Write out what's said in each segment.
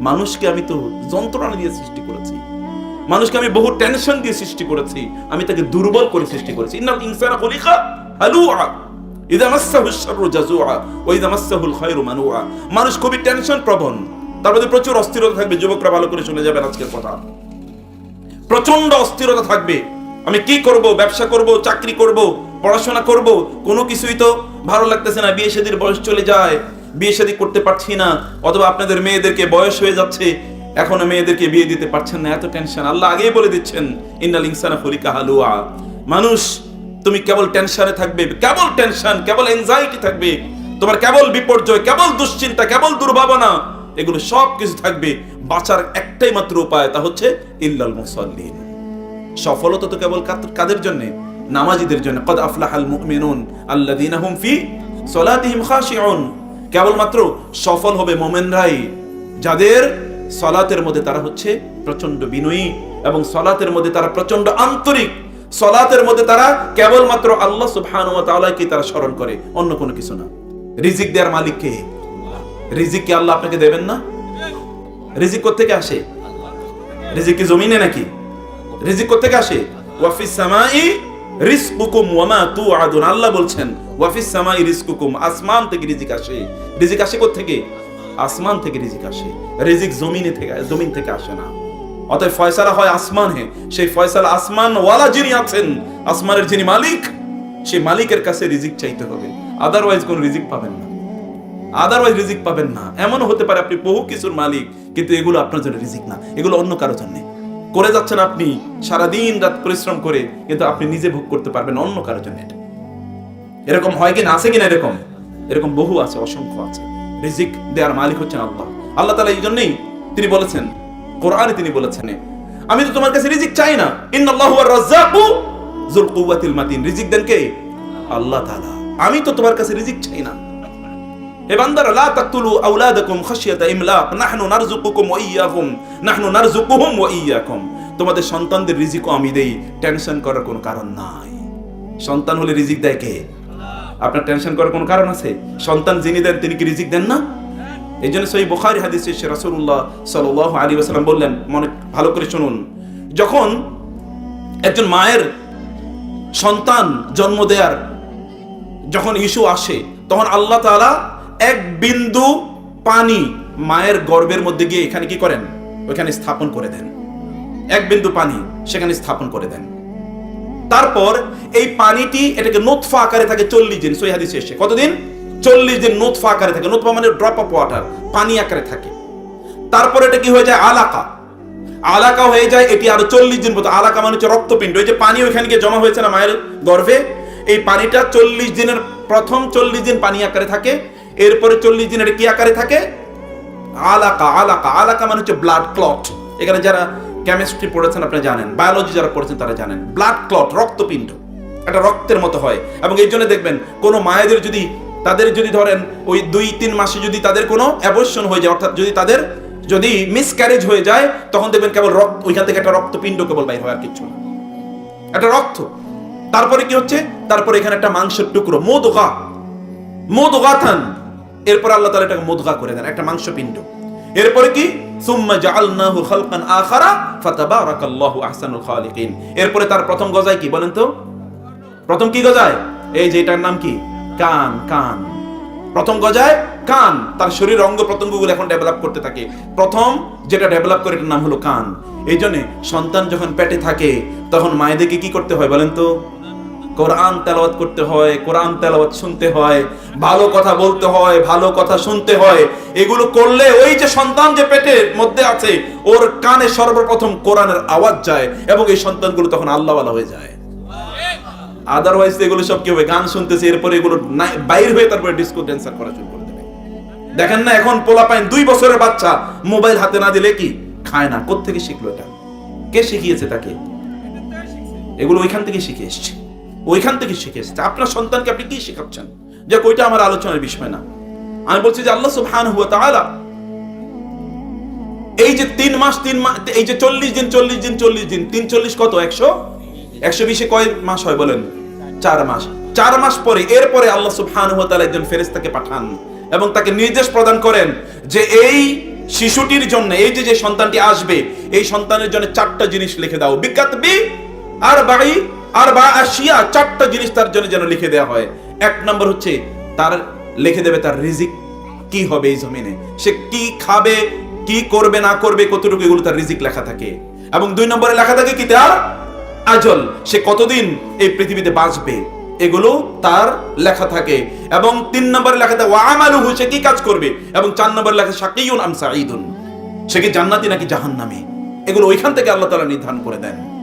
মানুষকে আমি তো যন্ত্রণা দিয়ে সৃষ্টি করেছি। মানুষকে আমি বহু টেনশন দিয়ে সৃষ্টি করেছি। আমি তাকে দুর্বল করে সৃষ্টি করেছি। ইন্নাল ইনসানা খুলিকা হালুআ ইদা মাসসাহু শাররু জাজুআ ওয়া ইদা মাসসাহুল খায়রু মানুআ মানুষ খুবই টেনশন প্রবণ। তার মধ্যে প্রচুর অস্থিরতা থাকবে। যুবকরা ভালো করে শুনে যাবেন আজকের কথা। প্রচণ্ড অস্থিরতা থাকবে। আমি কি করব? ব্যবসা করব? চাকরি করব? পড়াশোনা করব? কোনো কিছুই তো ভালো লাগতেছে না। বিয়ে শাদীর বয়স চলে যায়। বিয়ে শাদী করতে পারছি না, অথবা আপনাদের মেয়েদেরকে বয়স হয়ে যাচ্ছে, এখনও মেয়েদেরকে বিয়ে দিতে পারছেন না, এত টেনশন আল্লাহ আগেই বলে দিচ্ছেন, ইন্নাল ইনসানা ফুলিকা হালুয়া। মানুষ, তুমি কেবল টেনশনে থাকবে, কেবল টেনশন কেবল এনজাইটি থাকবে। তোমার কেবল বিপর্যয়, কেবল দুশ্চিন্তা, কেবল দুর্ভাবনা, এগুলো সব কিছু থাকবে। বাঁচার একটাই মাত্র উপায়, তা হচ্ছে ইল্লাল মুসাল্লিন। সফলতা তো কেবল কাদের জন্য? নামাজিদের জন্য। কদ আফলাহাল মুমিনুন আল্লাযীনা হুম ফি সলাতিহিম খাশিউন। কেবলমাত্র সফল হবে মোমেনরাই, যাদের সলাতের মধ্যে তারা হচ্ছে প্রচণ্ড বিনয়ী এবং সলাতের মধ্যে তারা প্রচণ্ড আন্তরিক। সলাতের মধ্যে তারা কেবলমাত্র আল্লাহ তাআলাকে তারা স্মরণ করে, অন্য কোনো কিছু না। রিজিক দেওয়ার মালিক কে? রিজিক কি আল্লাহ আপনাকে দেবেন না? রিজিক কোত্থেকে আসে? রিজিক কি জমিনে নাকি? রিজিক কোত্থেকে আসে? ওয়াফিস সামাই রিজকুকুম ওয়ামা তুআদুন। আল্লাহ বলছেন ওয়াফিস সামাই রিজকুকুম। আসমান থেকে রিজিক আসে। রিজিক আসে আসমান থেকে রিজিক আসে। রিজিক জমিনে থেকে, জমিন থেকে আসে না। অতএব ফয়সালা হয় সেই ফয়সালা আসমান ওয়ালা যিনি আছেন, আসমানের যিনি মালিক, সেই মালিকের কাছে রিজিক চাইতে হবে। আদারওয়াইজ কোন রিজিক পাবেন না। আদারওয়াইজ রিজিক পাবেন না। এমনও হতে পারে আপনি বহু কিছুর মালিক, কিন্তু এগুলো আপনার জন্য রিজিক না। এগুলো অন্য কারও জন্য। করে যাচ্ছেন আপনি সারা দিন রাত পরিশ্রম করে, কিন্তু আপনি নিজে ভোগ করতে পারবেন অন্য কারোর জন্য এটা। এরকম হয় কিনা আছে কিনা এরকম? এরকম বহু আছে, অসংখ্য আছে। রিজিক দেওয়ার মালিক হচ্ছেন আল্লাহ। আল্লাহ তালা এই জন্যই তিনি বলেছেন, কোরআনে তিনি বলেছেন, আমি তো তোমার কাছে রিজিক চাই না। ইন্নাল্লাহু রাজ্জাকু যুল কুওয়াতিল মাতিন। রিজিক দেন কে? আল্লাহ তাআলা। আমি তো তোমার কাছে রিজিক চাই না। হে বান্দারা, লা তাকতুলু আওলাদাকুম খাশিয়াতা ইমলাক, নাহনু নারযুকুকুম ওয়া ইয়্যাকুম নাহনু নারযুকুহুম ওয়া ইয়্যাকুম তোমাদের সন্তানদের রিজিকও আমি দেই, টেনশন করার কোনো কারণ নাই। সন্তান হলে রিজিক দেয় কে? আপনার টেনশন করার কোনো কারণ আছে? সন্তান যিনি দেন, তিনি কি রিজিক দেন না? এই জন্য সই বুখারী হাদিসে এসে রাসূলুল্লাহ সাল্লাল্লাহু আলাইহি ওয়াসাল্লাম বললেন, মনে, ভালো করে শুনুন। যখন একজন মায়ের সন্তান জন্ম দেয়ার যখন ইস্যু আসে, তখন আল্লাহ তাআলা এক বিন্দু পানি মায়ের গর্ভের মধ্যে গিয়ে এখানে কি করেন? ওখানে স্থাপন করে দেন। এক বিন্দু পানি সেখানে স্থাপন করে দেন। তারপর এই পানিটি এটাকে নোৎফা আকারে থাকে চল্লিশ দিন। সই এসে কতদিন? চল্লিশ দিন নোৎফা আকারে থাকে। নোৎফা মানে ড্রপ অফ ওয়াটার পানি আকারে থাকে। তারপর এটা কি হয়ে যায়? আলাকা। আলাকা হয়ে যায়, এটি আরও চল্লিশ দিন মতো আলাকা মানে হচ্ছে রক্তপিণ্ড। ওই যে পানি ওইখানে গিয়ে জমা হয়েছে না মায়ের গর্ভে? এই পানিটা চল্লিশ দিনের, প্রথম চল্লিশ দিন পানি আকারে থাকে। এরপরে চল্লিশ দিন এটা কি আকারে থাকে? আলাকা আলাকা আলাকা মানে হচ্ছে ব্লাড ক্লট এখানে যারা কেমিস্ট্রি পড়েছেন আপনি জানেন বায়োলজি যারা পড়েছেন তারা জানেন। ব্লাড ক্লট রক্তপিণ্ড, এটা রক্তের মতো হয়। এবং এই জন্য দেখবেন, কোনো মায়েদের যদি, তাদের যদি ধরেন, ওই দুই তিন মাসে যদি তাদের কোনো অ্যাবর্শন হয়ে যায়, অর্থাৎ যদি তাদের যদি মিসক্যারেজ হয়ে যায়, তখন দেখবেন কেবল রক্ত, ওইখান থেকে একটা রক্তপিণ্ড কেবল বাইর হয় আর কিচ্ছু না। একটা রক্ত। তারপরে কি হচ্ছে? তারপরে এখানে একটা মাংসের টুকরো, মোদগা। মোদগাথান। এরপর আল্লাহ তাআলা এটাকে মোদগা করে দেন, একটা মাংসপিণ্ড। এরপরে কি? সুম্মা জাআলনাহু খালকান আখারা ফাতাবারাকাল্লাহু আহসানুল খালিকিন। এরপরে তার প্রথম গজায় কি বলেন তো? প্রথম কি গজায়? এই যে এটার নাম কি? কান কান। প্রথম গজায় কান। তার শরীর অঙ্গ প্রত্যঙ্গগুলো এখন ডেভেলপ করতে থাকে। প্রথম যেটা ডেভেলপ করে এটার নাম হলো কান। এই জন্য সন্তান যখন পেটে থাকে, তখন মায়েদেরকে কি করতে হয় বলেন তো? কোরআন তেলাওয়াত করতে হয়, কোরআন তেলাওয়াত শুনতে হয়, ভালো কথা বলতে হয়, ভালো কথা শুনতে হয়, এগুলো করলে ওই যে সন্তান যে পেটের মধ্যে আছে, ওর কানে সর্বপ্রথম কোরআনের আওয়াজ যায় এবং এই সন্তানগুলো তখন আল্লাহওয়ালা হয়ে যায়। আদারওয়াইজ এগুলো সব কি হবে? গান শুনতেছে, এরপরে এগুলো বাইর হয়ে তারপরে ডিস্কো ড্যান্সার করা শুরু করে দেবে। দেখেন না, এখন পোলা পাইন দুই বছরের বাচ্চা মোবাইল হাতে না দিলে কি? খায় না। কোত্থেকে শিখলো এটা? কে শিখিয়েছে তাকে? এগুলো ওইখান থেকে শিখে এসছে। ওইখান থেকে শিখে এসছে আপনার সন্তানকে আপনি কি শেখাচ্ছেন? যে ওইটা আমার আলোচনার বিষয় না। আমি বলছি যে আল্লাহ সুবহানাহু ওয়া তাআলা এই যে তিন মাস তিন মাস এই যে চল্লিশ দিন চল্লিশ দিন চল্লিশ দিন, তিন চল্লিশ কত? একশো? একশো বিশে কয় মাস হয় বলেন? চার মাস। চার মাস পরে, এরপরে আল্লাহ সুবহানাহু ওয়া তাআলা একজন ফেরেশতাকে পাঠান এবং তাকে নির্দেশ প্রদান করেন যে এই শিশুটির জন্য, এই যে যে সন্তানটি আসবে, এই সন্তানের জন্য চারটা জিনিস লিখে দাও। বিকাত বি আর বাড়ি আর বা আসিয়া চারটা জিনিস তার জন্য যেন লিখে দেওয়া হয়। এক নম্বর হচ্ছে, তার লিখে দেবে তার রিজিক। কি হবে এই জমিনে? সে কি খাবে, কি করবে, না করবে, কতটুকু এগুলো তার রিজিক লেখা থাকে। এবং দুই নম্বরে লেখা থাকে কি তার? আজল। সে কতদিন এই পৃথিবীতে বাঁচবে? এগুলো তার লেখা থাকে। এবং তিন নম্বরে লেখা থাকে ওয়ামালুহু সে কি কাজ করবে? এবং চার নম্বরে লেখা, শাকিউন আম সাঈদুন। সে কি জান্নাতি নাকি জাহান্নামী? এগুলো ওইখান থেকে আল্লাহ তাআলা নির্ধারণ করে দেন।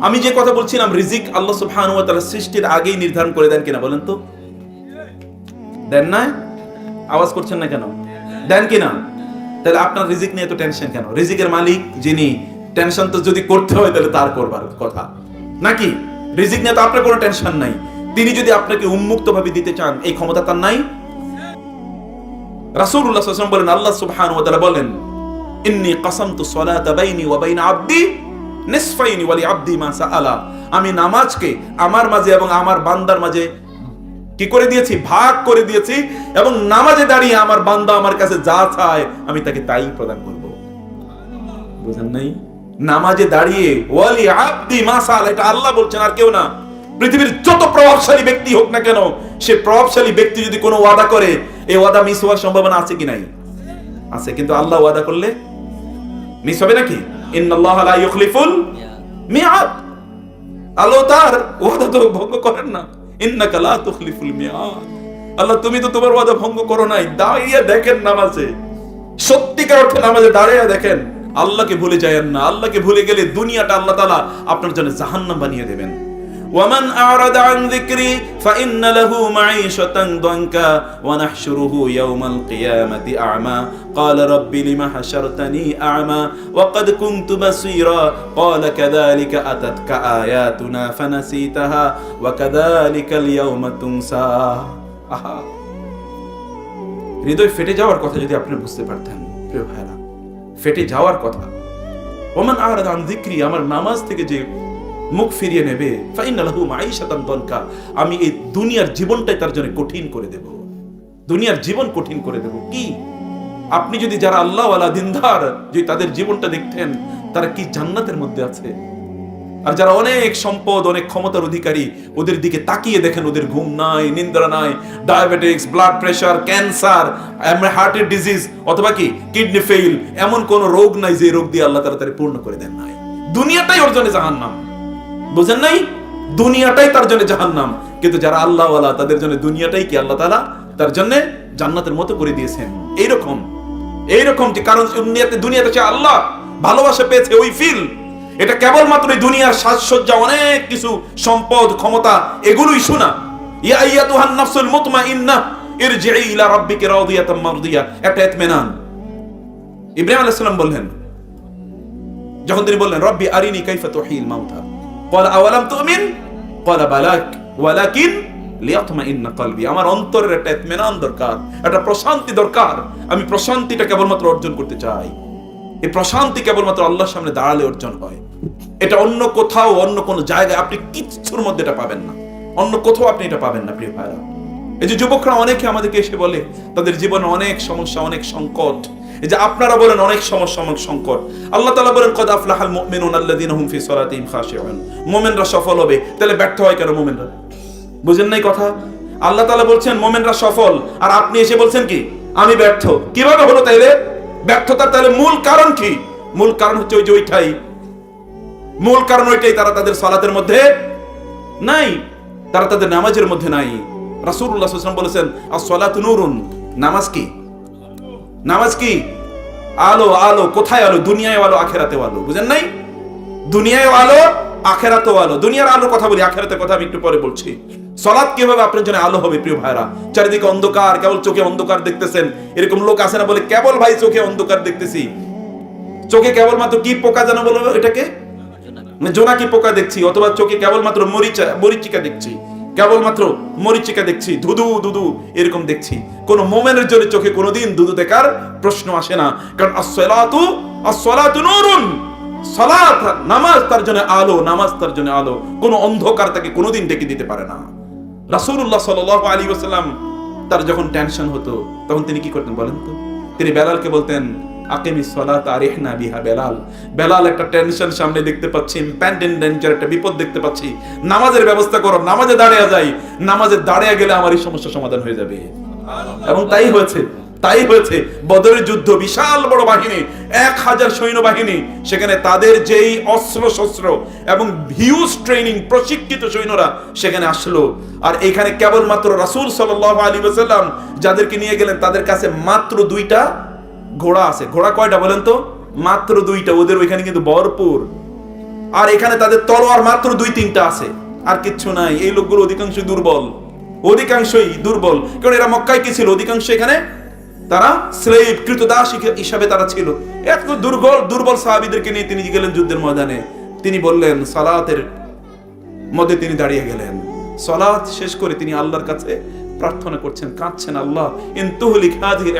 আমি যে কথা বলছিলাম, রিজিক আল্লাহ সুবহানাহু ওয়া তাআলা সৃষ্টির আগেই নির্ধারণ করে দেন কিনা, বলেন তো। দেন না আওয়াজ করছেন না কেন? দেন কিনা? তাহলে আপনার রিজিক নিয়ে এত টেনশন কেন? রিজিকের মালিক যিনি টেনশন তো যদি করতে হয় তাহলে তার করবার কথা। নাকি? রিজিক নিয়ে তো আপনার কোনো টেনশন নাই। তিনি যদি আপনাকে উন্মুক্ত ভাবে দিতে চান, এই ক্ষমতা তার নাই? রাসূলুল্লাহ সাল্লাল্লাহু আলাইহি ওয়াসাল্লাম বলেন, আল্লাহ সুবহানাহু ওয়া তাআলা বলেন, ইন্নী কাসামতু সলাতা বাইনি ওয়া বাইনা আবদি। নিসফাইনি ওয়া লি আবদি আমি নামাজকে আমার মাঝে এবং আমার বান্দার মাঝে কি করে দিয়েছি? ভাগ করে দিয়েছি এবং নামাজে দাঁড়িয়ে আমার বান্দা আমার কাছে যা চায়, আমি তাকে তাই প্রদান করব। বুঝেন নাই? নামাজে দাঁড়িয়ে ওয়ালি আব্দি মাসাল এটা আল্লাহ বলছেন আর কেউ না। পৃথিবীর যত প্রভাবশালী ব্যক্তি হোক না কেন, সে প্রভাবশালী ব্যক্তি যদি কোনো ওয়াদা করে এই ওয়াদা মিস হওয়ার সম্ভাবনা আছে কি নাই? আছে, কিন্তু আল্লাহ ওয়াদা করলে মিস হবে নাকি? ইন্নাল্লাহ লা ইউখলিফুল মিয়াদ আল্লাহ তার ওয়াদা তো ভঙ্গ করেন না। ইন্নাকা লা তুখলিফুল মিয়াদ আল্লাহ তুমি তো তোমার ওয়াদা ভঙ্গ করো নাই। দাঁড়িয়ে দেখেন নামাজে। সত্যিকার অর্থে নামাজে দাঁড়িয়ে দেখেন। আল্লাহকে ভুলে যায়েন না। আল্লাহকে ভুলে গেলে দুনিয়াটা আল্লাহ তালা আপনার জন্য জাহান্নাম বানিয়ে দেবেন। ومن أعرض عن ذكري فإن له معيشة ضنكا ونحشره يوم القيامة أعمى قال رب لم حشرتني أعمى وقد كنت بصيرا قال كذلك أتتك آياتنا فنسيتها وكذلك اليوم تنسى আহা হৃদয় ফেটে যাওয়ার কথা যদি আপনি বুঝতে পারতেন প্রিয় ভাইরা ফেটে যাওয়ার কথা ওমান আর আন যিকরি আমার নামাজ থেকে যে মুখ ফিরিয়ে নেবে। আমি এই দুনিয়ার জীবনটাই তার জন্য কঠিন করে দেব। দুনিয়ার জীবন কঠিন করে দেব। কি? আপনি যদি যারা আল্লাহ দিনদার, যদি তাদের জীবনটা দেখতেন, তারা কি জান্নাতের মধ্যে আছে? আর যারা অনেক সম্পদ, অনেক ক্ষমতার অধিকারী, ওদের দিকে তাকিয়ে দেখেন, ওদের ঘুম নাই নিন্দ্রা নাই, ডায়াবেটিক্স, ব্লাড প্রেশার, ক্যান্সার হার্টের ডিজিজ, অথবা কি, কিডনি ফেইল, এমন কোন রোগ নাই যে রোগ দিয়ে আল্লাহ তারা তারা পূর্ণ করে দেন নাই। দুনিয়াটাই অর্জনে জন্য জাহান্নাম। বুঝেন নাই? দুনিয়াটাই তার জন্য জাহান্নাম। কিন্তু যারা আল্লাহ তাদের জন্য দুনিয়াটাই কি আল্লাহ তালা তার জন্য জান্নাতের মতো করে দিয়েছেন। এইরকম। এইরকম যে কারণ দুনিয়াতে দুনিয়াতে সে আল্লাহ ভালোবাসা পেয়েছে ওই ফিল এটা কেবলমাত্র এই দুনিয়ার সাজসজ্জা, অনেক কিছু, সম্পদ, ক্ষমতা, এগুলোই শোনা। ইয়া আইয়াতুহান নাফসুল মুতমাইন্না ইরজিই ইলা রাব্বিকা রাদিয়াতাম মারদিয়া। একটা ইতমিনান ইব্রাহিম আলাইহিস সালাম বললেন, যখন তিনি বললেন, রব্বি আরিনি কাইফা তুহিল মাউতা। কলা আওয়ালাম তুমিন কলা বালাক ওয়ালাকিন আমার অন্তরের একটা এতমেনান দরকার, একটা প্রশান্তি দরকার। আমি প্রশান্তিটা কেবলমাত্র অর্জন করতে চাই। এই প্রশান্তি কেবলমাত্র আল্লাহর সামনে দাঁড়ালে অর্জন হয়। এটা অন্য কোথাও, অন্য কোনো জায়গায় আপনি কিচ্ছুর মধ্যে এটা পাবেন না। অন্য কোথাও আপনি এটা পাবেন না, প্রিয় ভাইরা। এই যে যুবকরা অনেকে আমাদেরকে এসে বলে, তাদের জীবনে অনেক সমস্যা, অনেক সংকট। এই যে আপনারা বলেন অনেক সমস্যা, অনেক সংকট। আল্লাহ তালা বলেন, কদ আফলাহাল মুমিনুন আল্লাযিনা হুম ফি সালাতিহিম খাশিউন। মুমিনরা সফল হবে। তাহলে ব্যর্থ হয় কেন মুমিনরা? বুঝেন নাই কথা? আল্লাহ তালা বলছেন, মোমেনরা সফল। আর আপনি এসে বলছেন কি? আমি ব্যর্থ। কীভাবে হলো তাইলে? ব্যর্থতার তাহলে মূল কারণ কি? মূল কারণ হচ্ছে ওই যে ওইটাই। মূল কারণ ওইটাই, তারা তাদের সালাতের মধ্যে নাই। তারা তাদের নামাজের মধ্যে নাই। ওয়াসাল্লাম বলেছেন as-সালাতু নূরুন। নামাজ কি? নামাজ কি? আলো আলো, কোথায় আলো? দুনিয়ায় আলো, আখেরাতেও আলো। বুঝেন নাই? দুনিয়ায় আলো, আখেরাতেও আলো। দুনিয়ার আলোর কথা বলি, আখেরাতের কথা আমি একটু পরে বলছি। সলাৎ কীভাবে আপনার জন্য আলো হবে, প্রিয় ভাইরা চারিদিকে অন্ধকার, কেবল চোখে অন্ধকার দেখতেছেন। এরকম লোক আসে না বলে কেবল ভাই চোখে অন্ধকার দেখতেছি? চোখে কেবলমাত্র কি পোকা যেন বলো এটাকে? মানে জোনাকি পোকা দেখছি, অথবা চোখে কেবলমাত্র মরিচা, মরিচিকা দেখছি। কেবলমাত্র মরিচিকা দেখছি ধুধু দুদু এরকম দেখছি। কোন মোমেনের জন্য চোখে কোনোদিন দুদু দেখার প্রশ্ন আসে না। কারণ আসসালাতু আসসালাতু নূরুন। সালাত, নামাজ তার জন্য আলো, নামাজ তার জন্য আলো। কোন অন্ধকার তাকে কোনোদিন ডেকে দিতে পারে না। রাসূলুল্লাহ সাল্লাল্লাহু আলাইহি ওয়াসাল্লাম তার যখন টেনশন হতো, তখন তিনি কি করতেন বলেন তো? তিনি বেলালকে বলতেন আকিমি বিহা বেলাল। বেলাল একটা টেনশন সামনে দেখতে পাচ্ছি ডেঞ্জার একটা বিপদ দেখতে পাচ্ছি। নামাজের ব্যবস্থা করো, নামাজে দাঁড়িয়ে যাই। নামাজে দাঁড়িয়ে গেলে আমার এই সমস্যা সমাধান হয়ে যাবে। এবং তাই হয়েছে তাই হয়েছে, বদরের যুদ্ধ, বিশাল বড় বাহিনী, এক হাজার সৈন্যবাহিনী, সেখানে তাদের যেই অস্ত্র শস্ত্র এবং হিউজ ট্রেনিং প্রশিক্ষিত সৈন্যরা সেখানে আসলো। আর এখানে কেবলমাত্র রাসূল সাল্লাল্লাহু আলাইহি ওয়াসাল্লাম যাদেরকে নিয়ে গেলেন, তাদের কাছে মাত্র দুইটা ঘোড়া আছে। ঘোড়া কয়টা বলেন তো? মাত্র দুইটা। ওদের ওইখানে কিন্তু ভরপুর। আর এখানে তাদের তলোয়ার মাত্র দুই তিনটা আছে। আর কিচ্ছু নাই। এই লোকগুলো অধিকাংশই দুর্বল। অধিকাংশই দুর্বল। কারণ এরা মক্কায় কি ছিল? অধিকাংশ এখানে তারা স্লেভ কৃতদাস হিসাবে তারা ছিল। এত দুর্বল দুর্বল সাহাবিদেরকে নিয়ে তিনি গেলেন যুদ্ধের ময়দানে। তিনি বললেন, সালাতের মধ্যে তিনি দাঁড়িয়ে গেলেন। সলাত শেষ করে তিনি আল্লাহর কাছে প্রার্থনা করছেন, কাঁদছেন, আল্লাহ, ইন তুহলিক হাযিহিল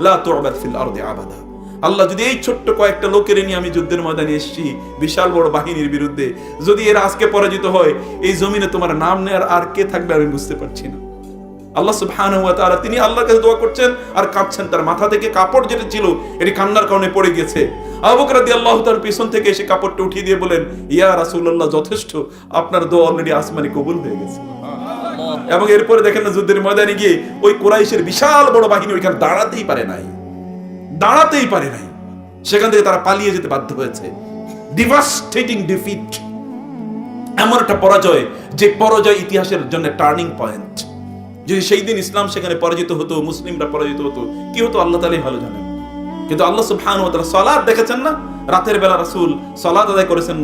লা তু'বাদ ফিল আরদি আবাদা। আল্লাহ, যদি এই ছোট্ট কয়েকটা লোকের নিয়ে আমি যুদ্ধের ময়দানে এসেছি, বিশাল বড় বাহিনীর বিরুদ্ধে, যদি এরা আজকে পরাজিত হয়, এই জমিনে তোমার নাম নেয়ার আর কে থাকবে আমি বুঝতে পারছি না। আল্লাহ সুবহানাহু ওয়া তাআলা, তিনি আল্লাহর কাছে দোয়া করছেন আর কাঁদছেন, তার মাথা থেকে কাপড় যেটা ছিল, এটি কান্নার কারণে পড়ে গেছে। আবু বকর রাদিয়াল্লাহু তাআলার পিছন থেকে এসে কাপড়টা উঠিয়ে দিয়ে বলেন, ইয়া রাসূলুল্লাহ, যথেষ্ট, আপনার দোয়া অলরেডি আসমানে কবুল হয়ে গেছে। এবং এরপরে দেখেন না যুদ্ধের ময়দানে গিয়ে ওই কুরাইশের বিশাল বড় বাহিনী ওইখানে দাঁড়াতেই পারে নাই। দাঁড়াতেই পারে নাই। সেখান থেকে তারা পালিয়ে যেতে বাধ্য হয়েছে। ডিভাস্টেটিং ডিফিট এমন একটা পরাজয়, যে পরাজয় ইতিহাসের জন্য টার্নিং পয়েন্ট যদি সেই দিন ইসলাম সেখানে পরাজিত হতো, মুসলিমরা পরাজিত হতো, কি হতো আল্লাহ তালাই ভালো জানেন। কিন্তু আল্লাহ সুবহান ও তারা সলাদ দেখেছেন না? রাতের বেলা রাসূল সলাত আদায় করেছেন,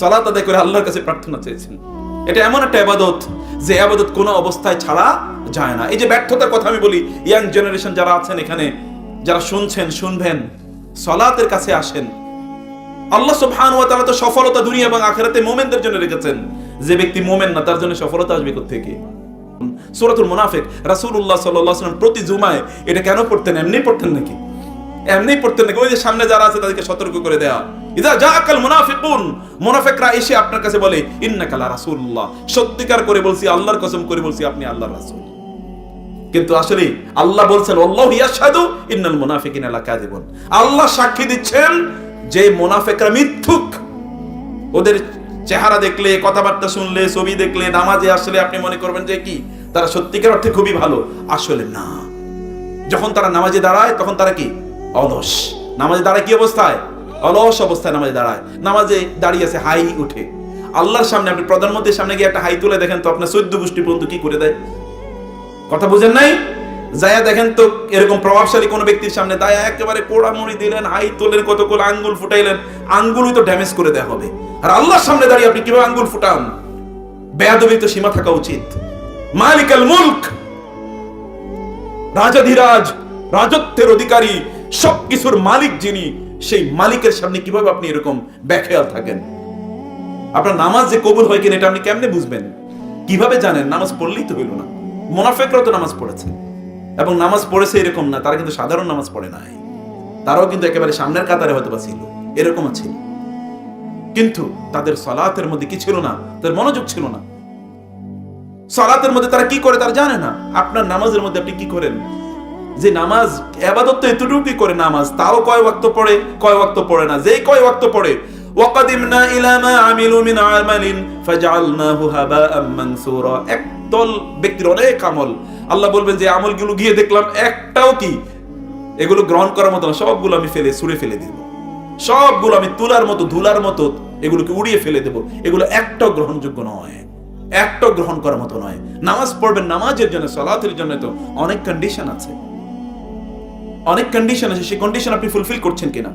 সলাত আদায় করে আল্লাহর কাছে প্রার্থনা চেয়েছেন। এটা এমন একটা আবাদত যে আবাদত কোনো অবস্থায় ছাড়া যায় না। এই যে ব্যর্থতার কথা আমি বলি, ইয়াং জেনারেশন যারা আছেন এখানে, যারা শুনছেন, শুনবেন, সলাতের কাছে আসেন। আল্লাহ সুবহানাহু ওয়া তাআলা তো সফলতা দুনিয়া এবং আখিরাতে মুমিনদের জন্য রেখেছেন। যে ব্যক্তি মুমিন না, তার জন্য সফলতা আসবে কোত্থেকে? সূরাতুল মুনাফিক, রাসূলুল্লাহ সাল্লাল্লাহু আলাইহি প্রতি জুমায় এটা কেন পড়তেন? এমনি পড়তেন নাকি? এমনি পড়তেন নাকি? ওই যে সামনে যারা আছে তাদেরকে সতর্ক করে দেয়া। ইদা জাআকাল মুনাফিকুন। মুনাফিকরা এসে আপনার কাছে বলে, ইন্নাকা লা রাসূলুল্লাহ। সত্যিকার করে বলছি, আল্লাহর কসম করে বলছি, আপনি আল্লাহর রাসূল। কিন্তু আসলে আল্লাহ বলছেন, আল্লাহ ইয়াশহাদু ইন্নাল মুনাফিকিনা আল্লাহ সাক্ষী দিচ্ছেন যে মুনাফিকরা মিথ্যুক। ওদের চেহারা দেখলে, কথাবার্তা শুনলে, ছবি দেখলে, নামাজে আসলে আপনি মনে করবেন যে কি? তারা সত্যিকার অর্থে খুবই ভালো, আসলে না। যখন তারা নামাজে দাঁড়ায়, তখন তারা কি? অলস। নামাজে দাঁড়ায় কি অবস্থায়? অলস অবস্থায় নামাজে দাঁড়ায়। নামাজে দাঁড়িয়ে আছে হাই উঠে। আল্লাহর সামনে আপনি প্রধানমন্ত্রীর সামনে গিয়ে একটা হাই তুলে দেখেন তো আপনার চোদ্দ গোষ্ঠী পর্যন্ত কি করে দেয়? কথা বুঝেন নাই? যায়া দেখেন তো এরকম প্রভাবশালী কোনো ব্যক্তির সামনে দায়া একেবারে কোড়ামুড়ি দিলেন, হাই তোলেন, কতগুলো আঙ্গুল ফুটাইলেন। আঙ্গুলই তো ড্যামেজ করে দেওয়া হবে। আর আল্লাহর সামনে দাঁড়িয়ে আপনি কীভাবে আঙ্গুল ফুটান? বেয়াদবি তো সীমা থাকা উচিত। মালিকাল মুলক! রাজাধিরাজ, রাজত্বের অধিকারী, সবকিছুর মালিক যিনি সেই মালিকের সামনে কীভাবে আপনি এরকম ব্যাখেয়াল থাকেন? আপনার নামাজ যে কবুল হয় কিনা এটা আপনি কেমনে বুঝবেন? কীভাবে জানেন? নামাজ পড়লেই তো হইল না। মোনাফেকরা তো নামাজ পড়েছে। এবং নামাজ পড়েছে এরকম না, তারা কিন্তু সাধারণ নামাজ পড়ে নাই। তারাও কিন্তু একেবারে সামনের কাতারে হয়তো বা ছিল। এরকমও ছিল। কিন্তু তাদের সলাতের মধ্যে কি ছিল না? তাদের মনোযোগ ছিল না। সলাতের মধ্যে তারা কি করে তারা জানে না। আপনার নামাজের মধ্যে আপনি কি করেন? যে নামাজ আবাদত তো এতটুকুই করে নামাজ তাও কয় ওয়াক্ত পড়ে, কয় ওয়াক্ত পড়ে না, যেই কয় ওয়াক্ত পড়ে। ওয়াকাদিমনা আমিলু মিন আমালিন ফাজআলনাহু হাবাআম মানসুরা। একদল ব্যক্তির অনেক আমল। আল্লাহ বলবেন যে আমলগুলো গিয়ে দেখলাম, একটাও কি? এগুলো গ্রহণ করার মতো সবগুলো আমি ফেলে, ছুঁড়ে ফেলে দিব। সবগুলো আমি তুলার মতো, ধুলার মতো এগুলোকে উড়িয়ে ফেলে দেব। এগুলো একটাও গ্রহণযোগ্য নয়। একটাও গ্রহণ করার মতো নয়। নামাজ পড়বেন, নামাজের জন্য, সলাতের জন্য তো অনেক কন্ডিশন আছে। অনেক কন্ডিশন আছে, সেই কন্ডিশন আপনি ফুলফিল করছেন কিনা?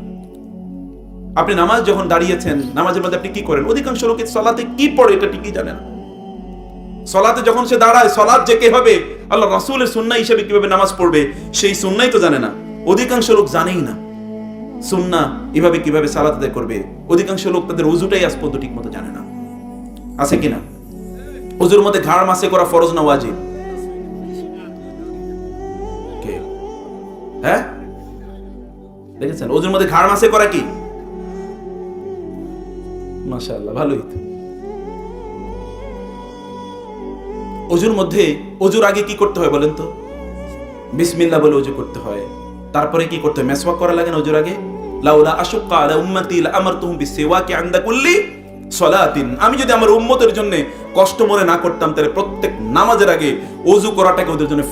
আপনি নামাজ যখন দাঁড়িয়েছেন, নামাজের মধ্যে আপনি কি করেন? অধিকাংশ লোকে সলাতে কি পড়ে এটা ঠিকই জানেন সলাতে যখন সে দাঁড়ায় সলাদ যে হবে? আল্লাহ রাসূলের সুন্না হিসেবে কীভাবে নামাজ পড়বে, সেই সুন্নাই তো জানে না। অধিকাংশ লোক জানেই না। সুন্না এভাবে কীভাবে সালাত আদায় করবে? অধিকাংশ লোক তাদের উজুটাই আজ পর্যন্ত ঠিক মতো জানে না। আছে কিনা? উজুর মধ্যে ঘাড় মাসে করা ফরজ না ওয়াজিব? হ্যাঁ? দেখেছেন? ওজুর মধ্যে ঘাড় মাসে করা কি? ভালোই তো। অজুর মধ্যে অজুর আগে কি করতে হয় বলেন তো? বিসমিল্লাহ বলে অজু করতে হয়। তারপরে কি করতে হয়? মেসওয়াক করা লাগে না ওজুর আগে? লাউলা আলা সলাতিন। আমি যদি আমার উম্মতের জন্য কষ্ট মনে না করতাম, তাহলে প্রত্যেক নামাজের আগে ওযু করাটাকে ওদের জন্য,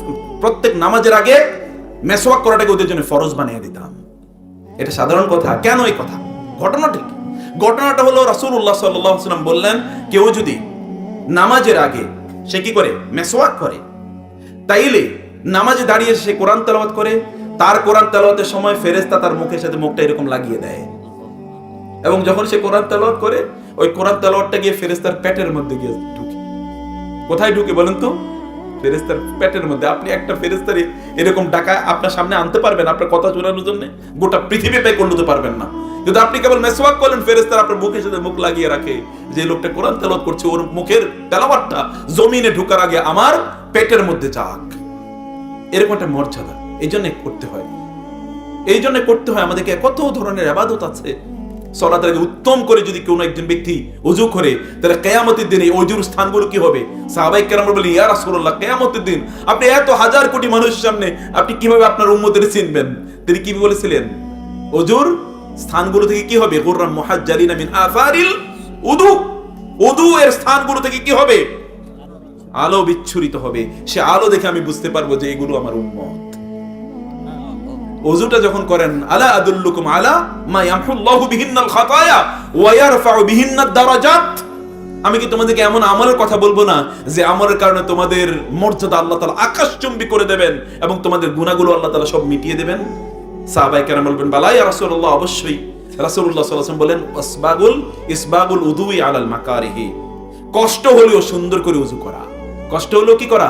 প্রত্যেক নামাজের আগে মেসওয়াক করাটাকে ওদের জন্য ফরজ বানিয়ে দিতাম। এটা সাধারণ কথা। কেন এই কথা? ঘটনাটা ঘটনাটা হলো আলাইহি ওয়াসাল্লাম বললেন, কেউ যদি নামাজের আগে সে কি করে? মেসওয়াক করে। তাইলে নামাজে দাঁড়িয়ে সে কোরআন তেলাওয়াত করে, তার কোরআন তেলাওয়াতের সময় ফেরেশতা তার মুখের সাথে মুখটা এরকম লাগিয়ে দেয়। এবং যখন সে কোরআন তেলাওয়াত করে, ওই কোরআন তেলাওয়াতটা গিয়ে ফেরেশতার পেটের মধ্যে গিয়ে ঢুকে। কোথায় ঢুকে বলেন তো? ফেরেশতার পেটের মধ্যে। আপনি একটা ফেরেশতারে এরকম ডাকা আপনার সামনে আনতে পারবেন আপনার কথা শোনানোর জন্য গোটা পৃথিবী পে করতে পারবেন না। কিন্তু আপনি কেবল মেসওয়াক করলেন ফেরেশতার আপনার মুখের সাথে মুখ লাগিয়ে রাখে। যে লোকটা কোরআন তেলাওয়াত করছে, ওর মুখের তেলাওয়াতটা জমিনে ঢোকার আগে আমার পেটের মধ্যে যাক। এরকম একটা মর্যাদা। এই জন্য করতে হয়। এই জন্য করতে হয়। আমাদেরকে কত ধরনের আবাদত আছে। সলাতের উত্তম করে যদি কোনো একজন ব্যক্তি অজু করে, তাহলে কেয়ামতের দিন এই অজুর স্থানগুলো কি হবে? সাহাবাই কেরাম বলি ইয়া রাসূলুল্লাহ, কেয়ামতের দিন আপনি এত হাজার কোটি মানুষের সামনে আপনি কীভাবে আপনার উম্মতের চিনবেন? তিনি কি বলেছিলেন? অজুর স্থানগুলো থেকে কি হবে? গুররান মুহাজ্জালিনা মিন আসারিল উদু। উদু এর স্থানগুলো থেকে কি হবে? আলো বিচ্ছুরিত হবে। সে আলো দেখে আমি বুঝতে পারব যে এগুলো আমার উম্মত। ওযুটা যখন করেন, আলা আদুল্লুকুম আলা মা ইয়ামহুল্লাহু বিহিন্নাল খাতায়া ওয়া ইয়ারফাউ বিহিন্নাদ দারাজাত? আমি কি তোমাদেরকে এমন আমলের কথা বলব না যে আমলের কারণে তোমাদের মর্যাদা আল্লাহ তাআলা আকাশচুম্বী করে দেবেন এবং তোমাদের গুনাহগুলো আল্লাহ তাআলা সব মিটিয়ে দেবেন? সাহাবায়ে কেরাম বলবেন, বালা ইয়া রাসূলুল্লাহ, অবশ্যই। আলাইহি ওয়াসাল্লাম বলেন ইসবাগুল ইসবাগুল উদুই আলাল মাকারিহি। কষ্ট হলেও সুন্দর করে উজু করা। কষ্ট হলেও কি করা?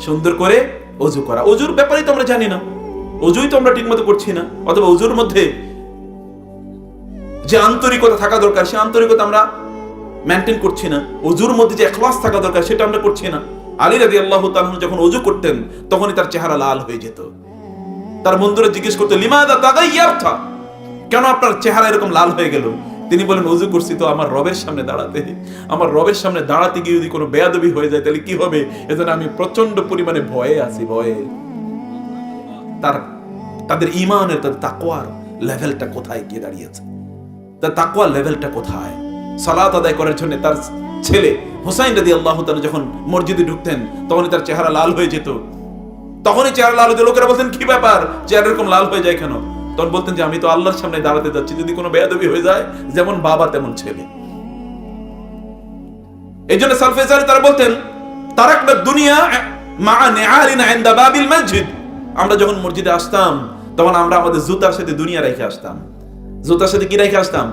সুন্দর করে অজু করা। অজুর ব্যাপারে তো আমরা জানি না। অজুই তো আমরা ঠিকমতো করছি না, অথবা অজুর মধ্যে যে আন্তরিকতা থাকা দরকার, সে আন্তরিকতা আমরা মেনটেন করছি না। অজুর মধ্যে যে এখলাস থাকা দরকার, সেটা আমরা করছি না। আলী রাদি আল্লাহ যখন অজু করতেন, তখনই তার চেহারা লাল হয়ে যেত। তার বন্ধুরা জিজ্ঞেস করতো, লিমাদা তাগাইয়ারথা কেন আপনার চেহারা এরকম লাল হয়ে গেল? তিনি বলেন অজু করছি তো আমার রবের সামনে দাঁড়াতে। আমার রবের সামনে দাঁড়াতে গিয়ে যদি কোনো বেয়াদবি হয়ে যায়, তাহলে কি হবে? এজন্য আমি প্রচণ্ড পরিমাণে ভয়ে আছি, ভয়ে। তার, তাদের ইমানের তাদের তাকওয়ার লেভেলটা কোথায় গিয়ে দাঁড়িয়েছে? তার তাকওয়ার লেভেলটা কোথায়? সালাত আদায় করার জন্য তার ছেলে হুসাইন রাদি আল্লাহ যখন মসজিদে ঢুকতেন, তখনই তার চেহারা লাল হয়ে যেত। তখনই চেহারা লাল হয়ে। লোকেরা বলতেন, কি ব্যাপার? চেহারা এরকম লাল হয়ে যায় কেন? তখন বলতেন যে, আমি তো আল্লাহর সামনে দাঁড়াতে যাচ্ছি। যদি কোনো বেয়াদবি হয়ে যায়, যেমন বাবা, তেমন ছেলে। এই জন্য সালফেজারি তারা বলতেন, তারাকনা দুনিয়া মা নেআলিনা ইনদা বাবিল মসজিদ। আমরা যখন মসজিদে আসতাম, তখন আমরা আমাদের জুতার সাথে দুনিয়া রেখে আসতাম। জুতার সাথে কি রেখে আসতাম?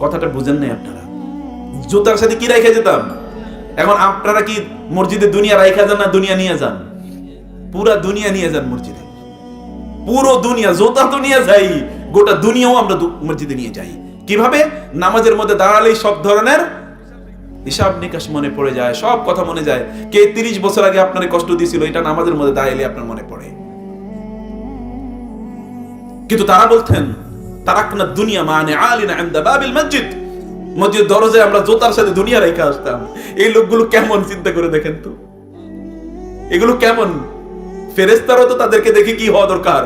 কথাটা বুঝেন নাই আপনারা। জুতার সাথে কি রেখে যেতাম? এখন আপনারা কি মসজিদে দুনিয়া রেখে যান না দুনিয়া নিয়ে যান? পুরা দুনিয়া নিয়ে যান মসজিদে। পুরো দুনিয়া, জোতা তো নিয়ে যাই, গোটা দুনিয়াও আমরা মসজিদে নিয়ে যাই। কীভাবে? নামাজের মধ্যে দাঁড়ালেই সব ধরনের হিসাব নিকাশ মনে পড়ে যায়, সব কথা মনে যায়। কে তিরিশ বছর আগে আপনার কষ্ট দিয়েছিল, এটা নামাজের মধ্যে দাঁড়াইলে আপনার মনে পড়ে। কিন্তু তারা বলতেন, তারাকনা দুনিয়া মানে আলিনা ইনদা বাবিল মসজিদ। মসজিদ দরজায় আমরা জোতার সাথে দুনিয়া রেখে আসতাম। এই লোকগুলো কেমন, চিন্তা করে দেখেন তো। এগুলো কেমন? ফেরেস্তারও তো তাদেরকে দেখে কি হওয়া দরকার?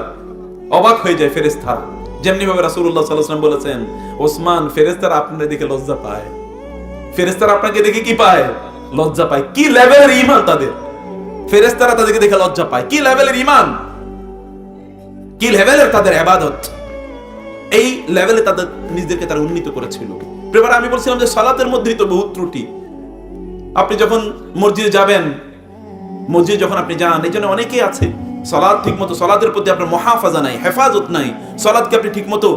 অবাক হয়ে যায় ফেরেস্তারা যেমনি ভাবে সাল্লাল্লাহু বলেছেন, ওসমান ফেরেস্তারা আপনার দিকে লজ্জা পায়। ফেরেস্তারা আপনাকে দেখে কি পায়? লজ্জা পায়। কি লেভেলের ইমান তাদের? ফেরেস্তারা তাদেরকে দেখে লজ্জা পায়। কি লেভেলের ইমান কি লেভেলের তাদের আবাদত? এই লেভেলে তাদের নিজেদেরকে তারা উন্নীত করেছিল। এবার আমি বলছিলাম যে সালাতের মধ্যেই তো বহুত ত্রুটি। আপনি যখন মসজিদে যাবেন, মসজিদে যখন আপনি যান, এই জন্য অনেকেই আছে। সলাদ ঠিক মতো সলাদের প্রতি আপনার মহাফাজা নাই, হেফাজত নাই। সলাদকে আপনি ঠিক মতো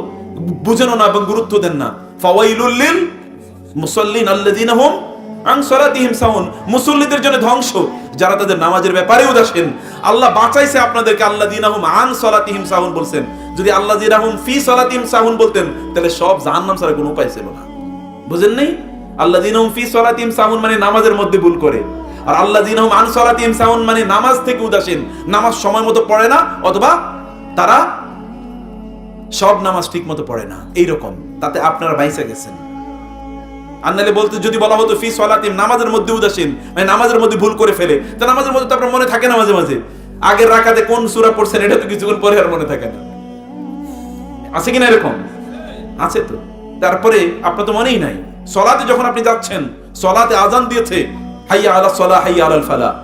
বুঝেনও না এবং গুরুত্ব দেন না। ফাওয়াইলুল্লিল মুসল্লিন আল্লাযীনা হুম মুসল্লিদের জন্য ধ্বংস, যারা তাদের নামাজের ব্যাপারে উদাসীন। আল্লাহ বাঁচাইছে আপনাদেরকে আন সালাতিহিম সাহুন বলছেন। যদি আল্লাযীনা হুম ফি সালাতিহিম সাহুন বলতেন, তাহলে সব কোনো উপায় ছিল না। বুঝেন নাই? আল্লাযীনা হুম ফি সালাতিহিম সাহুন মানে নামাজের মধ্যে ভুল করে। আর আল্লাযীনা হুম আন সালাতিহিম সাহুন মানে নামাজ থেকে উদাসীন। নামাজ সময় মতো পড়ে না, অথবা তারা সব নামাজ ঠিক মতো পড়ে না। এইরকম, তাতে আপনারা বাইসে গেছেন। আন্নালে বলতে, যদি বলা হতো, ফি সলাতিম নামাজের মধ্যে উদাসীন। মানে নামাজের মধ্যে ভুল করে ফেলে। তা নামাজের মধ্যে তো আপনার মনে থাকে না মাঝে মাঝে। আগের রাকাতে কোন সূরা পড়ছেন, এটা তো কিছুক্ষণ পরে আর মনে থাকে না। আছে কিনা এরকম? আছে তো। তারপরে আপনার তো মনেই নাই। সলাতে যখন আপনি যাচ্ছেন, সলাতে আজান দিয়েছে, হাইয়া আলা সলা, হাইয়া আলাল ফালা।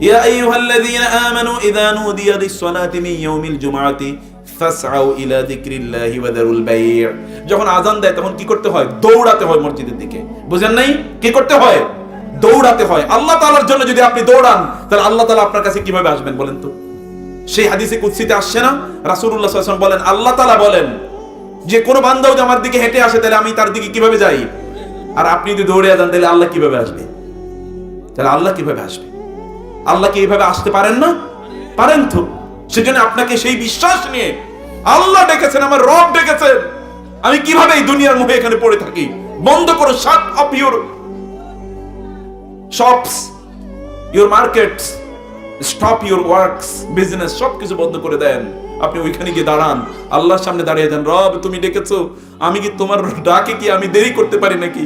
ইয়া আইয়ুহাল্লাযীনা আমানু ইযা নুদিয়া লিস-সালাতি মিন ইয়াউমিল জুমআতি। ফাসআউ ইলা যিকরিল্লাহি ওয়া দারুল বাই' যখন আজান দেয়, তখন কি করতে হয়? দৌড়াতে হয় মসজিদের দিকে। বুঝেন নাই? কি করতে হয়? দৌড়াতে হয়। আল্লাহ তাআলার জন্য যদি আপনি দৌড়ান, তাহলে আল্লাহ তাআলা আপনার কাছে কীভাবে আসবেন বলেন তো? সেই হাদিসে কুদসিতে আসছে না? রাসূলুল্লাহ সাল্লাল্লাহু আলাইহি বলেন, আল্লাহ তাআলা বলেন, যে কোন বান্দা যদি আমার দিকে হেঁটে আসে, তাহলে আমি তার দিকে কীভাবে যাই? আর আপনি যদি দৌড়ে যান, তাহলে আল্লাহ কীভাবে আসবে? তাহলে আল্লাহ কীভাবে আসবে? আল্লাহ কি এইভাবে আসতে পারেন না? পারেন তো। সেজন্য আপনাকে সেই বিশ্বাস নিয়ে আল্লাহ ডেকেছেন, আমার রব ডেকেছেন। আমি কীভাবে এই দুনিয়ার মুখে এখানে পড়ে থাকি? বন্ধ করো shut off your shops your markets stop your works business সবকিছু বন্ধ করে দেন। আপনি ওইখানে গিয়ে দাঁড়ান। আল্লাহর সামনে দাঁড়িয়ে দেন, রব, তুমি ডেকেছো। আমি কি তোমার ডাকে কি আমি দেরি করতে পারি নাকি?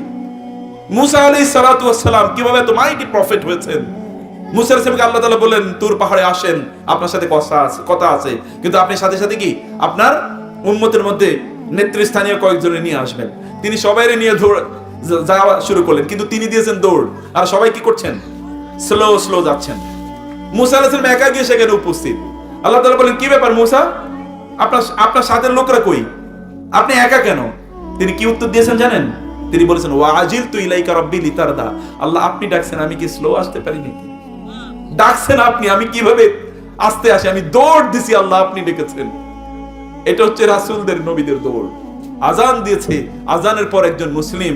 মুসা আলাইহিস সালাতু ওয়াস সালাম কীভাবে এত মাইটি প্রফেট হয়েছেন? মুসা আলাইহিস সালামকে আল্লাহ তাআলা বলেন তুর পাহাড়ে আসেন, আপনার সাথে কথা আছে কথা আছে। কিন্তু আপনি সাথে সাথে কি? আপনার উম্মতের মধ্যে নেতৃস্থানীয় কয়েকজনে নিয়ে আসবেন। তিনি সবাইরে নিয়ে দৌড় যাওয়া শুরু করলেন, কিন্তু তিনি দিয়েছেন দৌড়। আর সবাই কি করছেন? স্লো স্লো যাচ্ছেন। মুসা আলাইহিস সালাম একা গিয়ে সেখানে উপস্থিত। আল্লাহ তাআলা বলেন কি ব্যাপার মুসা? আপনার আপনার সাথের লোকরা কই? আপনি একা কেন? তিনি কি উত্তর দিয়েছেন জানেন? তিনি বলেছেন ওয়াজিল তু ইলাইকা রাব্বি লিতারদা। আল্লাহ আপনি ডাকছেন, আমি কি স্লো আসতে পারি নাকি? ডাকছেন আপনি, আমি কীভাবে আসতে আসি? আমি দৌড় দিছি, আল্লাহ আপনি ডেকেছেন। এটা হচ্ছে রাসূলদের নবীদের দৌড়। আজান দিয়েছে আজানের পর একজন মুসলিম,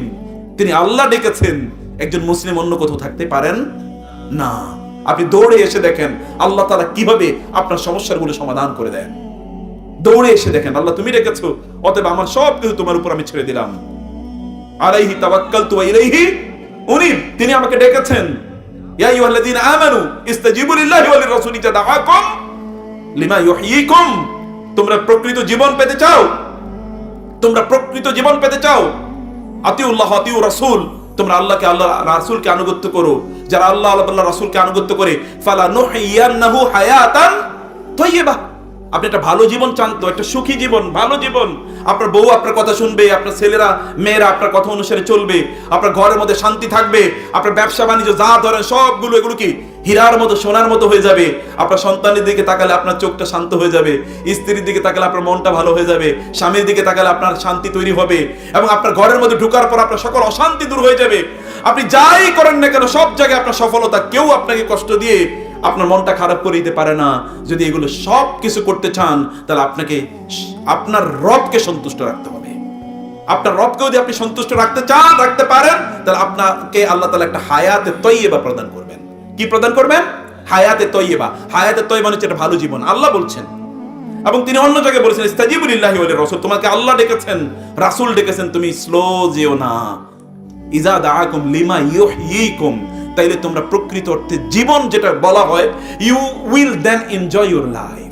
তিনি আল্লাহ ডেকেছেন, একজন মুসলিম অন্য কোথাও থাকতে পারেন না। আপনি দৌড়ে এসে দেখেন, আল্লাহ তাআলা কীভাবে আপনার সমস্যাগুলো সমাধান করে দেন। দৌড়ে এসে দেখেন, আল্লাহ তুমি রেখেছো অতএব আমার সব কিছু তোমার উপর আমি ছেড়ে দিলাম। আলাইহি তাওয়াক্কালতু ওয়া ইলাইহি উনিব, তিনি আমাকে ডেকেছেন। ইয়া আইয়ুহাল্লাযীনা আমানু ইস্তাজিবু লিল্লাহি তোমরা প্রকৃত জীবন পেতে চাও। তোমরা প্রকৃত জীবন পেতে চাও। আতিউল্লাহ আতিউ রাসূল তোমরা আল্লাহকে আল্লাহ রাসূলকে আনুগত্য করো। যারা আল্লাহ আল্লাহ রাসূলকে আনুগত্য করে ফালা নুহিয়ান্নাহু হায়াতান তাইয়্যিবা আপনি একটা ভালো জীবন চান তো, একটা সুখী জীবন, ভালো জীবন। আপনার বউ আপনার কথা শুনবে, আপনার ছেলেরা, মেয়েরা আপনার কথা অনুসারে চলবে, আপনার ঘরের মধ্যে শান্তি থাকবে, আপনার ব্যবসা, বাণিজ্য, যা ধরেন সবগুলো এগুলো কি হীরার মতো, সোনার মতো হয়ে যাবে। আপনার সন্তানের দিকে তাকালে আপনার চোখটা শান্ত হয়ে যাবে, স্ত্রীর দিকে তাকালে আপনার মনটা ভালো হয়ে যাবে, স্বামীর দিকে তাকালে আপনার শান্তি তৈরি হবে এবং আপনার ঘরের মধ্যে ঢুকার পর আপনার সকল অশান্তি দূর হয়ে যাবে। আপনি যাই করেন না কেন, সব জায়গায় আপনার সফলতা, কেউ আপনাকে কষ্ট দিয়ে আপনার মনটা খারাপ করে দিতে পারে না। যদি এগুলো সব কিছু করতে চান, তাহলে আপনাকে আপনার রবকে সন্তুষ্ট রাখতে হবে। আপনার রবকে যদি আপনি সন্তুষ্ট রাখতে চান, রাখতে পারেন, তাহলে আপনাকে আল্লাহ তাআলা একটা হায়াতে তৈয়বা প্রদান করবেন। কি প্রদান করবেন? হায়াতে তৈয়বা। হায়াতে তৈয়বা হচ্ছে একটা ভালো জীবন। আল্লাহ বলছেন। এবং তিনি অন্য জায়গায় বলেছেন ইস্তাজিবুলিল্লাহি ওয়া রাসূল তোমাকে আল্লাহ ডেকেছেন, রাসূল ডেকেছেন, তুমি স্লো যেও না। ইজা দাআকুম লিমা ইউহয়িকুম তাইলে তোমরা প্রকৃত অর্থে জীবন যেটা বলা হয় you will then enjoy your life